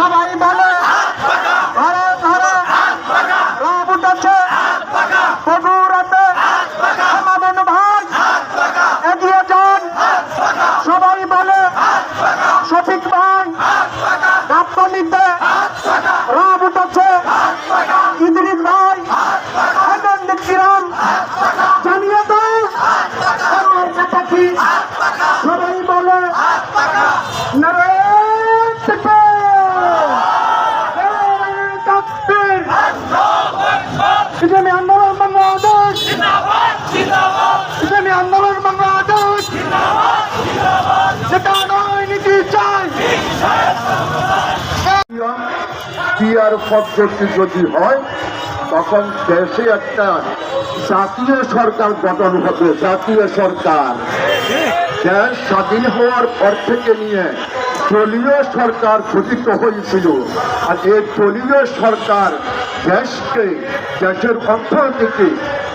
ধানসে মার্কা সবাই বলে পিয়ার পদ্ধতি যদি হয়, তখন দেশে একটা জাতীয় সরকার গঠন হবে, জাতীয় সরকার। দেশ স্বাধীন হওয়ার পর থেকে নিয়ে দলীয় সরকার গঠিত হয়েছিল। আর এই দলীয় সরকার দেশকে, দেশের অর্থনীতিকে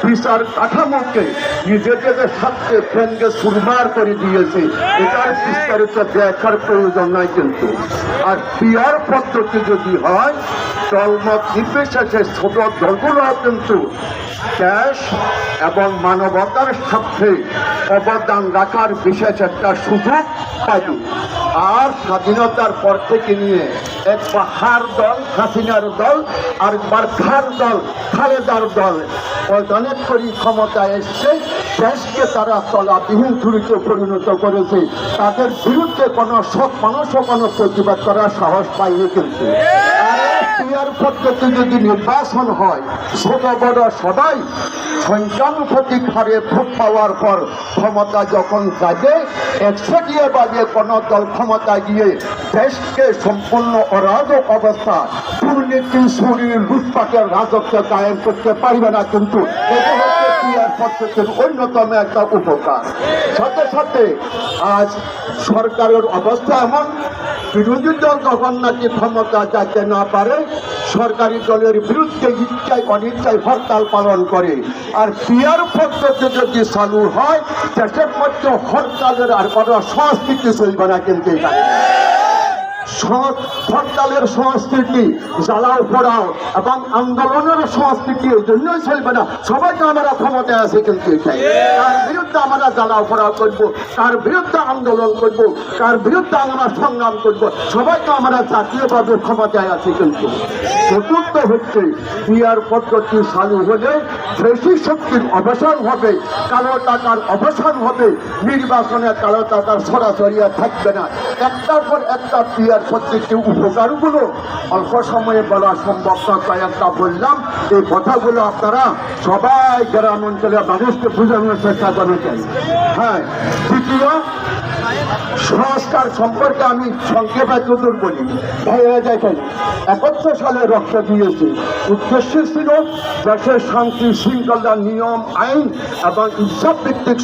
বিচার কাঠামোকে নিজেদের স্বার্থে ফ্যানকে সুরমার করে দিয়েছে। এটার বিস্তারিত দেখার প্রয়োজন নাই কিন্তু। আর পিয়ার পদ্ধতি যদি হয়, দলমত নির্বিশেষে ছোট দলগুলো কিন্তু দেশ এবং মানবতার স্বার্থে অবদান রাখার বিশেষ একটা সুযোগ পাবে। আর স্বাধীনতার পর থেকে নিয়ে একবার হার দল, হাসিনার দল আর একবার খার দল, খালেদার দল। অনেক করি ক্ষমতায় এসছে দেশকে তারা তলাবিহীন চুরিতে পরিণত করেছে, তাদের বিরুদ্ধে কোনো সব মানুষও কোনো প্রতিবাদ করার সাহস পায়নি কিন্তু। যদি নির্বাচন হয়, ছোট বড় সবাই সংখ্যানুপাতিক হারে ভোট পাওয়ার পর ক্ষমতা যখন যাবে বাজে কোনো দল ক্ষমতা গিয়ে দেশকে সম্পূর্ণ অরাজক অবস্থা, দুর্নীতি শরীর লুটপাটের রাজত্ব কায়েম করতে পারবে না কিন্তু। পদ্ধতির অন্যতম একটা উপকার। সাথে সাথে আজ সরকারের অবস্থা এমন, বিরোধী দল যখন নাকি ক্ষমতা যাইতে না পারে, সরকারি দলের বিরুদ্ধে ইচ্ছায় অনিচ্ছায় হরতাল পালন করে। আর পিয়ার পদ্ধতি যদি চালু হয়, দেশের মধ্যে হরতালের আর কোনো সংস্কৃতি চলবে না কিন্তু হরতালের সংস্কৃতি জ্বালাও পড়াও এবং আন্দোলনের সংস্কৃতি এই জন্যই চলবে না। সবাইকে আমরা ক্ষমতায় আছে কিন্তু এটাই। তার বিরুদ্ধে আমরা জ্বালাও পড়াও করব, তার বিরুদ্ধে আন্দোলন করব, তার বিরুদ্ধে আমরা সংগ্রাম করব। সবাইকে আমরা জাতীয়ভাবে ক্ষমতায় আছে কিন্তু। চতুর্থ হচ্ছে বিয়ার পদ্ধতি চালু হলে বেশি শক্তির অবসান হবে, কালো টাকার অবসান হবে, নির্বাচনে কালো টাকার সরাসরি থাকবে না। একটার পর একটা পিয়ার পদ্ধতির উপকারগুলো অল্প সময়ে বলা সম্ভব না কয়েকটা বললাম, এই কথাগুলো আপনারা সবাই গ্রাম অঞ্চলের মানুষকে বোঝানোর চেষ্টা করা চাই হ্যাঁ দ্বিতীয় সংস্কার সম্পর্কে আমি সংক্ষেপে চতুর বলি। ভাইয়া দেখেন একত্র সালে রক্ত দিয়েছে। উদ্দেশ্য ছিল দেশের শান্তি শৃঙ্খলা নিয়ম, আইন এবং ইনসাফ ভিত্তিক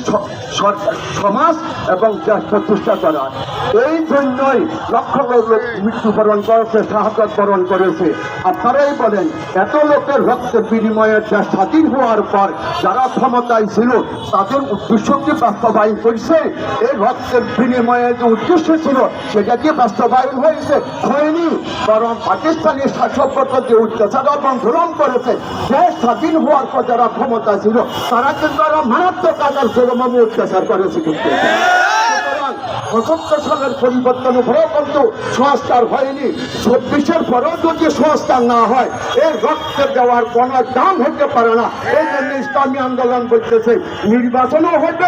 সমাজ এবং দেশ প্রতিষ্ঠা করা। এই জন্যই লক্ষ লোক মৃত্যুবরণ করেছে সাহায্য বরণ করেছে। আপনারাই বলেন, এত লোকের রক্তের বিনিময়ে দেশ স্বাধীন হওয়ার পর যারা ক্ষমতায় ছিল, তাদের উদ্দেশ্যকে বাস্তবায়ন করছে? এই রক্তের বিনিময়ে যে উদ্দেশ্য ছিল, সেটা কি বাস্তবায়ন হয়েছে? হয়নি। বরং পাকিস্তানি শাসকগত যে অত্যাচার এবং করেছে দেশ স্বাধীন হওয়ার পর যারা ক্ষমতা ছিল, তারা কিন্তু আরও মারাত্মক আকার জলমামে অত্যাচার করেছে কিন্তু। পরিবর্তন হলেও কিন্তু সংস্কার হয়নি। চব্বিশের পরেও যদি সংস্কার না হয় এই রক্তে দেওয়ার কোনো দাম হতে পারে না। এই জন্য ইসলামী আন্দোলন করতেছে। নির্বাচনও হবে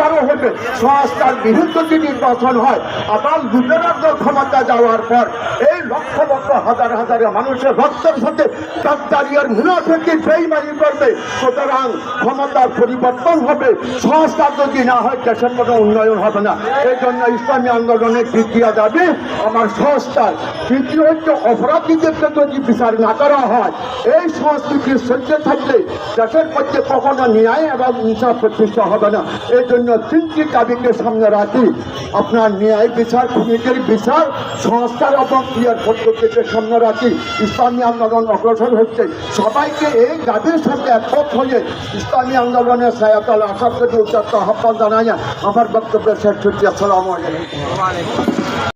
সংস্কারও হবে। সংস্কার বিরুদ্ধ যদি নির্বাচন হয় আবার গুজরাট ক্ষমতা যাওয়ার পর এই লক্ষ লক্ষ হাজার হাজার মানুষের রক্তের সাথে ডাক্তারিয়ার মুনাফেকে বেইমানি করবে? সুতরাং ক্ষমতার পরিবর্তন হবে। সংস্কার যদি না হয়, দেশের কোনো উন্নয়ন হবে না। এই জন্য ইসলামী আন্দোলনের দ্বিতীয় দাবি, আমার সংস্কার। তৃতীয় হচ্ছে অপরাধীদেরকে যদি বিচার না করা হয়, এই সংস্কৃতি চলতে থাকলে দেশের মধ্যে কখনো ন্যায় এবং ইনসাফ প্রতিষ্ঠা হবে না। এই জন্য তিনটি দাবিকে সামনে রাখি। আপনার ন্যায় বিচার খুনিদের বিচার, সংস্কার এবং ক্রিয়ার পদ্ধতিকে সামনে রাখি। ইসলামী আন্দোলন অগ্রসর হচ্ছে। সবাইকে এই দাবির সাথে একমত হয়ে ইসলামী আন্দোলনের সায়াতল আশা করে উচ্চাত্ত আহ্বান জানাই আমার বক্তব্যের শেষ হচ্ছে আসসালামু আলাইকুম।